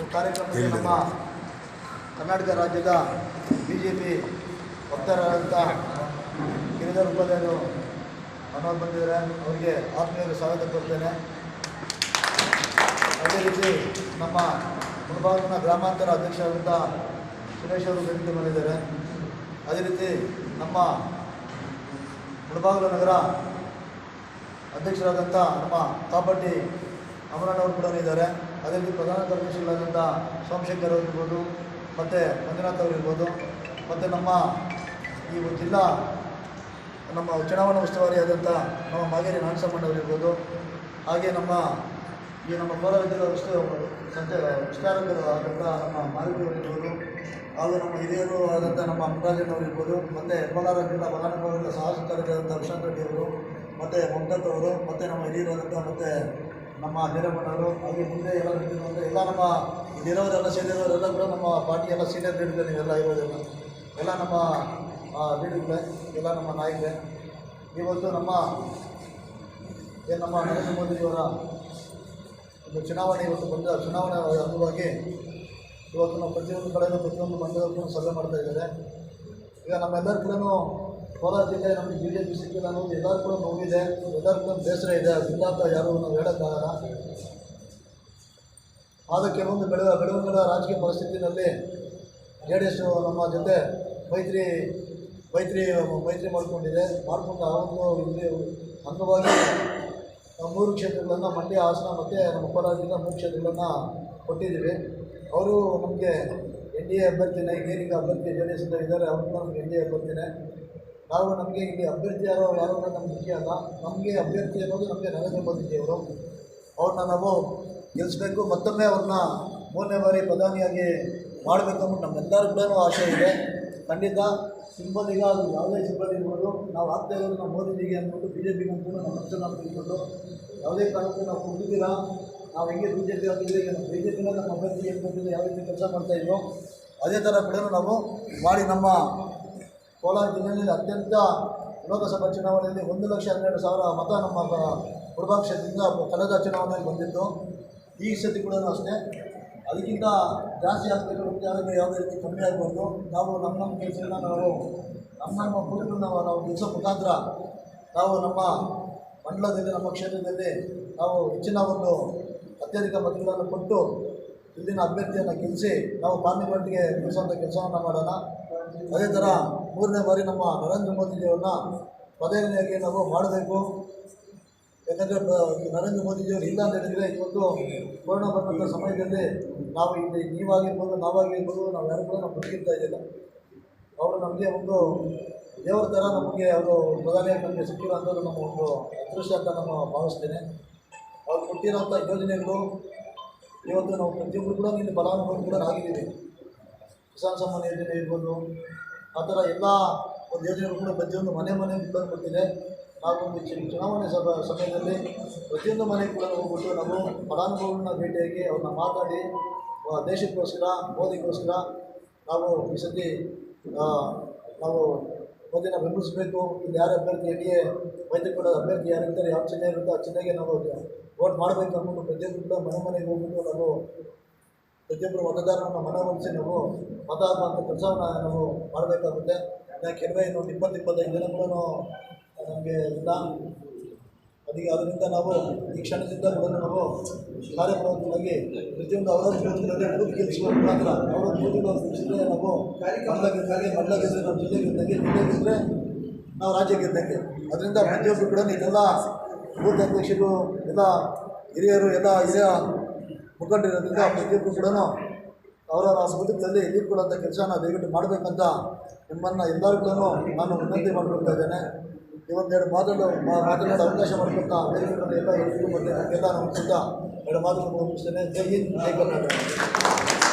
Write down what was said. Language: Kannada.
ಈ ಕಾರ್ಯಕ್ರಮಕ್ಕೆ ನಮ್ಮ ಕರ್ನಾಟಕ ರಾಜ್ಯದ ಬಿ ಜೆ ಪಿ ವಕ್ತಾರರಾದಂಥ ಗಿರಿಧರ್ ಉಪಾಧ್ಯಾಯರು ಮನೋಹರ್ ಬಂದಿದ್ದಾರೆ. ಅವರಿಗೆ ಆತ್ಮೀಯರು ಸ್ವಾಗತ ಕೊಡ್ತೇನೆ ಅದೇ ರೀತಿ ನಮ್ಮ ಮುಳಬಾಗಿನ ಗ್ರಾಮಾಂತರ ಅಧ್ಯಕ್ಷರಾದಂಥ ಸುರೇಶ್ ಅವರು ವೇದಿಕೆ ಬಂದಿದ್ದಾರೆ ಅದೇ ರೀತಿ ನಮ್ಮ ಮುಳಬಾಗಿಲು ನಗರ ಅಧ್ಯಕ್ಷರಾದಂಥ ನಮ್ಮ ಕಾಪಟ್ಟಿ ಅಮರಣ್ಣವರು ಕೂಡ ಇದ್ದಾರೆ. ಅದೇ ರೀತಿ ಪ್ರಧಾನ ಕಾರ್ಯದರ್ಶಿಗಳಾದಂಥ ಸೋಮಶೇಖರ್ ಅವರಿರ್ಬೋದು ಮತ್ತು ಮಂಜುನಾಥ್ ಅವರು ಇರ್ಬೋದು. ಮತ್ತು ನಮ್ಮ ಈ ಜಿಲ್ಲಾ, ನಮ್ಮ ಚುನಾವಣಾ ಉಸ್ತುವಾರಿಯಾದಂಥ ನಮ್ಮ ಮಾಗೇರಿ ನಾಗಸಮ್ಮಣ್ಣವರಿರ್ಬೋದು ಹಾಗೆ ನಮ್ಮ ಈ ನಮ್ಮ ಕೋಲಾರ ಜಿಲ್ಲಾ ಉಸ್ತು ಸಂಚ ವಿಸ್ತಾರಕರು ಆದಂಥ ನಮ್ಮ ಮಾರುತಿಯವರು ಇರ್ಬೋದು. ಹಾಗೂ ನಮ್ಮ ಹಿರಿಯರು ಆದಂಥ ನಮ್ಮ ಅಮರಾಜನವರು ಇರ್ಬೋದು. ಮತ್ತು ಕೋಲಾರ ಜಿಲ್ಲಾ ಫಲಾನುಭವಿಗಳ ಸಹ ಸಂಚಾಲಕರಾದಂಥ ವಿಶಾಂತ್ ರೆಡ್ಡಿಯವರು ಮತ್ತು ಮಮತಾತ್ ಅವರು, ಮತ್ತು ನಮ್ಮ ಹಿರಿಯರಾದಂಥ ಮತ್ತು ನಮ್ಮ ವೀರಮ್ಮನವರು ಹಾಗೆ ಮುಂದೆ ಎಲ್ಲ ನಿಂತಿರುವಂಥ ಎಲ್ಲ ನಮ್ಮ ಇಲ್ಲಿರೋರೆಲ್ಲ ಸೇರಿರೋರೆಲ್ಲ ಕೂಡ ನಮ್ಮ ಪಾರ್ಟಿ ಎಲ್ಲ ಸೀನಿಯರ್ ಲೀಡರ್ಗಳು ನೀವೆಲ್ಲ ಇರೋದೆಲ್ಲ. ಎಲ್ಲ ನಮ್ಮ ಲೀಡರ್ಗಳೇ ಎಲ್ಲ ನಮ್ಮ ನಾಯಕರೇ. ಇವತ್ತು ನಮ್ಮ ಏನು ನಮ್ಮ ನರೇಂದ್ರ ಮೋದಿಯವರ ಒಂದು ಚುನಾವಣೆ ಇವತ್ತು ಬಂದ ಚುನಾವಣೆ ಅಂಗವಾಗಿ ಇವತ್ತು ನಾವು ಪ್ರತಿಯೊಂದು ಕಡೆಯೂ ಪ್ರತಿಯೊಂದು ಮಂಡಲಕ್ಕೂ ಸಭೆ ಮಾಡ್ತಾ ಇದ್ದಾರೆ. ಈಗ ನಮ್ಮೆಲ್ಲರೂ ಕೂಡ ಕೋಲಾರ ಜಿಲ್ಲೆ ನಮಗೆ ಬಿ ಜೆ ಪಿ ಸಿಕ್ಕಿಲ್ಲ ಅನ್ನೋದು ಎಲ್ಲರೂ ಕೂಡ ನೋವಿದೆ. ಎಲ್ಲರೂ ಕೂಡ ಬೇಸರ ಇದೆ. ಇಲ್ಲ ಅಂತ ಯಾರು ನಾವು ಹೇಳೋಕ್ಕಾಗಲ್ಲ ಆದ ಕೆಲವೊಂದು ಬೆಳೆದ ಬೆಳವಣಿಗೆಗಳ ರಾಜಕೀಯ ಪರಿಸ್ಥಿತಿನಲ್ಲಿ ಜೆ ಡಿ ಎಸ್ ನಮ್ಮ ಜೊತೆ ಮೈತ್ರಿ ಮೈತ್ರಿ ಮೈತ್ರಿ ಮಾಡಿಕೊಂಡಿದೆ. ಮಾಡಿಕೊಂಡು ಒಂದು ಇಲ್ಲಿ ಅಂಗವಾಗಿ ಮೂರು ಕ್ಷೇತ್ರಗಳನ್ನು ಮಂಡ್ಯ, ಹಾಸನ ಮತ್ತು ನಮ್ಮ ಕೋಲಾರ ಜಿಲ್ಲೆ ಮೂರು ಕ್ಷೇತ್ರಗಳನ್ನು ಕೊಟ್ಟಿದ್ದೀವಿ. ಅವರು ನಮಗೆ ಎನ್ ಡಿ ಎ ಅಭ್ಯರ್ಥಿನೇ ಏನೀಗ ಅಭ್ಯರ್ಥಿ ಜೆ ಡಿ ಎಸ್ ಇದ್ದಾರೆ. ಅವರು ನಮಗೆ ಎನ್ ಡಿ ಎ ಅಭ್ಯರ್ಥಿನೇ. ನಾವು ನಮಗೆ ಇಲ್ಲಿ ಅಭ್ಯರ್ಥಿ ಯಾರೋ ಯಾರೋ ನಮ್ಮ ಮುಖ್ಯ ಅಲ್ಲ, ನಮಗೆ ಅಭ್ಯರ್ಥಿ ಅನ್ನೋದು ನಮಗೆ ನರೇಂದ್ರ ಮೋದಿಜಿಯವರು ಅವ್ರನ್ನ ನಾವು ಗೆಲ್ಲಿಸ್ಬೇಕು ಮತ್ತೊಮ್ಮೆ ಅವ್ರನ್ನ ಮೂರನೇ ಬಾರಿ ಪ್ರಧಾನಿಯಾಗಿ ಮಾಡಬೇಕು ಅಂತ ನಮ್ಮೆಲ್ಲರೂ ಕೂಡ ಆಸೆ ಇದೆ. ಖಂಡಿತ ಸಿಂಬಲಿಗ ಅದು ಯಾವುದೇ ಸಿಂಬಲ್ ಇರ್ಬೋದು, ನಾವು ಆಗ್ತಾ ಇರೋದು ನಾವು ಮೋದಿಜಿಗೆ ಅಂದ್ಬಿಟ್ಟು ಬಿ ಜೆ ಪಿಗೆ ಅಂದ್ಬಿಟ್ಟು ನಮ್ಮ ಪಕ್ಷ ನಾವು ತಿಳ್ಕೊಂಡು ಯಾವುದೇ ಕಾರಣಕ್ಕೂ ನಾವು ಕುಡಿದಿಲ್ಲ ನಾವು ಹೆಂಗೆ ಬಿ ಜೆ ಪಿ ಆಗಿದ್ರೆ ಈಗ ಬಿ ಜೆ ಪಿನ ನಮ್ಮ ಅಭ್ಯರ್ಥಿ ಏನು ಯಾವ ರೀತಿ ಕೆಲಸ ಮಾಡ್ತಾಯಿದ್ವೋ ಅದೇ ಥರ ಕೂಡ ನಾವು ಮಾಡಿ ನಮ್ಮ ಕೋಲಾರ ಜಿಲ್ಲೆಯಲ್ಲಿ ಅತ್ಯಂತ ಲೋಕಸಭಾ ಚುನಾವಣೆಯಲ್ಲಿ ಒಂದು ಲಕ್ಷ ಹನ್ನೆರಡು ಸಾವಿರ ಮತ ನಮ್ಮ ಕುರುಬಾ ಕ್ಷೇತ್ರದಿಂದ ಕಳೆದ ಚುನಾವಣೆಯಲ್ಲಿ ಬಂದಿತ್ತು. ಈ ಸತಿ ಕೂಡ ಅಷ್ಟೇ. ಅದಕ್ಕಿಂತ ಜಾಸ್ತಿ ಆಗಬೇಕು ಯಾರಿಗೆ ಯಾವುದೇ ರೀತಿ ಕಮ್ಮಿ ಆಗಬಾರ್ದು. ನಾವು ನಮ್ಮ ನಮ್ಮ ಕೆಲಸಗಳನ್ನ ನಾವು ನಮ್ಮ ನಮ್ಮ ಬೂತ್ಗಳನ್ನ ನಾವು ನಾವು ಗೆಲ್ಲಿಸೋ ಮುಖಾಂತರ ನಾವು ನಮ್ಮ ಮಂಡಲದಲ್ಲಿ, ನಮ್ಮ ಕ್ಷೇತ್ರದಲ್ಲಿ ನಾವು ಹೆಚ್ಚಿನ ಒಂದು ಅತ್ಯಧಿಕ ಮತಗಳನ್ನು ಕೊಟ್ಟು ಇಲ್ಲಿನ ಅಭ್ಯರ್ಥಿಯನ್ನು ಗೆಲ್ಲಿಸಿ ನಾವು ಪಾರ್ಲಿಮೆಂಟ್ಗೆ ನಿಲ್ಲಿಸುವಂಥ ಕೆಲಸವನ್ನು ಮಾಡೋಣ. ಅದೇ ಥರ ಮೂರನೇ ಬಾರಿ ನಮ್ಮ ನರೇಂದ್ರ ಮೋದಿಜಿಯವ್ರನ್ನ ಪ್ರಧಾನಿಯಾಗಿ ನಾವು ಮಾಡಬೇಕು. ಯಾಕಂದರೆ ನರೇಂದ್ರ ಮೋದಿಜಿಯವರು ಇಲ್ಲ ಅಂತ ಹೇಳಿದರೆ ಇವತ್ತು ಕೊರೋನಾ ಬಂದಂಥ ಸಮಯದಲ್ಲಿ ನಾವು ಇಲ್ಲಿ ನೀವಾಗಿರ್ಬೋದು, ನಾವಾಗಿರ್ಬೋದು, ನಾವು ಯಾರು ಕೂಡ ನಾವು ಬದುಕಿರ್ತಾ ಇದ್ದಿಲ್ಲ. ಅವರು ನಮಗೆ ಒಂದು ದೇವರ ಥರ ನಮಗೆ ಅವರು ಪ್ರಧಾನಿಯಾಗಿ ನಮಗೆ ಸಿಕ್ಕಿರೋಂಥದ್ದು ನಮ್ಮ ಒಂದು ಅದೃಷ್ಟ ಅಂತ ನಾನು ಭಾವಿಸ್ತೇನೆ. ಅವ್ರು ಕೊಟ್ಟಿರೋಂಥ ಯೋಜನೆಗಳು, ಇವತ್ತು ನಾವು ಪ್ರತಿಯೊಬ್ಬರು ಕೂಡ ಇಲ್ಲಿ ಫಲಾನುಭವಿ ಕೂಡ ಆಗಿದ್ದೀವಿ. ಕಿಸಾನ್ ಸಮ್ಮಾನ್ ಯೋಜನೆ ಇರ್ಬೋದು, ಆ ಥರ ಎಲ್ಲ ಒಂದು ಯೋಜನೆಗಳು ಕೂಡ ಪ್ರತಿಯೊಂದು ಮನೆ ಮನೆ ಕೂಡ ಬರ್ತಿದೆ ನಾವು ಒಂದು ಚುನಾವಣೆ ಸಭ, ಸಮಯದಲ್ಲಿ ಪ್ರತಿಯೊಂದು ಮನೆ ಕೂಡ ಹೋಗ್ಬಿಟ್ಟು ನಾವು ಫಲಾನುಭವಿಗಳನ್ನ ಭೇಟಿಯಾಗಿ ಅವ್ರನ್ನ ಮಾತಾಡಿ ದೇಶಕ್ಕೋಸ್ಕರ, ಮೋದಿಗೋಸ್ಕರ ನಾವು ಈ ಸತಿ ನಾವು ಮೋದಿನ ಬೆಂಬಲಿಸಬೇಕು. ಇಲ್ಲಿ ಯಾರು ಅಭ್ಯರ್ಥಿ ಎನ್ ಡಿ ಕೂಡ ಅಭ್ಯರ್ಥಿ ಯಾರಿರ್ತಾರೆ ಯಾವ ಚೆನ್ನಾಗಿರುತ್ತೋ ಆ ಚಿಹ್ನೆಗೆ ನಾವು ವೋಟ್ ಮಾಡಬೇಕು ಅಂದ್ಬಿಟ್ಟು ಪ್ರತಿಯೊಂದು ಕೂಡ ಮನೆ ಮನೆಗೆ ಹೋಗ್ಬಿಟ್ಟು ನಾವು ಪ್ರತಿಯೊಬ್ಬರು ಮತದಾರರನ್ನು ಮನವೊಲಿಸಿ ನಾವು ಮತ ಹಾಕುವಂಥ ಕೆಲಸವನ್ನು ನಾವು ಮಾಡಬೇಕಾಗುತ್ತೆ. ಕೆಲವೇ ಇನ್ನೊಂದು ಇಪ್ಪತ್ತು, ಇಪ್ಪತ್ತೈದು ಕೂಡ ನಮಗೆ ಇಲ್ಲ. ಅದಕ್ಕೆ ಅದರಿಂದ ನಾವು ಈ ಕ್ಷಣದಿಂದ ಕೂಡ ನಾವು ಕಾರ್ಯಪ್ರವೃತ್ತರಾಗಿ ಪ್ರತಿಯೊಂದು ಅವರ ಬೂತ್ ಗೆಲ್ಲಿಸುವ ಮುಖಾಂತರ ಅವರ ಬೂತ್ಗಳು ನಾವು ಮಂಡಲ ಮಂಡಲಗಿದ್ದರೆ ಮಂಡಲ ಗೆದ್ದರೆ ನಾವು ಜಿಲ್ಲೆ ಗೆದ್ದಂಗೆ, ಜಿಲ್ಲೆ ಗೆದ್ದರೆ ನಾವು ರಾಜ್ಯ ಗೆದ್ದಂಗೆ. ಅದರಿಂದ ಪ್ರತಿಯೊಬ್ಬರು ಕೂಡ ಇದೆಲ್ಲ ಬೂತ್ ಅಧ್ಯಕ್ಷರು ಎಲ್ಲ ಹಿರಿಯರು, ಎಲ್ಲ ಹಿರಿಯ ಮುಖಂಡರಿರೋದ್ರಿಂದ ಪ್ರತಿಯೊಬ್ಬರು ಕೂಡ ಅವರವರ ಬದುಕಲ್ಲಿ ಎದುರ್ಕೊಳ್ಳೋಂಥ ಕೆಲಸನ ದಯವಿಟ್ಟು ಮಾಡಬೇಕಂತ ನಿಮ್ಮನ್ನು ಎಲ್ಲರಿಗೂ ನಾನು ವಿನಂತಿ ಮಾಡಿಕೊಳ್ತಾ ಇದ್ದೇನೆ. ಈ ಮಾತುಗಳು ಮಾತನಾಡೋ ಅವಕಾಶ ಮಾಡಿಕೊಡ್ತಾ ಎಲ್ಲ ಎಲ್ಲ ನಮ್ಮ ಎರಡು ಮಾತುಗಳನ್ನು ಮುಗಿಸ್ತೇನೆ. ಜೈ ಹಿಂದ್, ಜೈ ಕರ್ನಾಟಕ.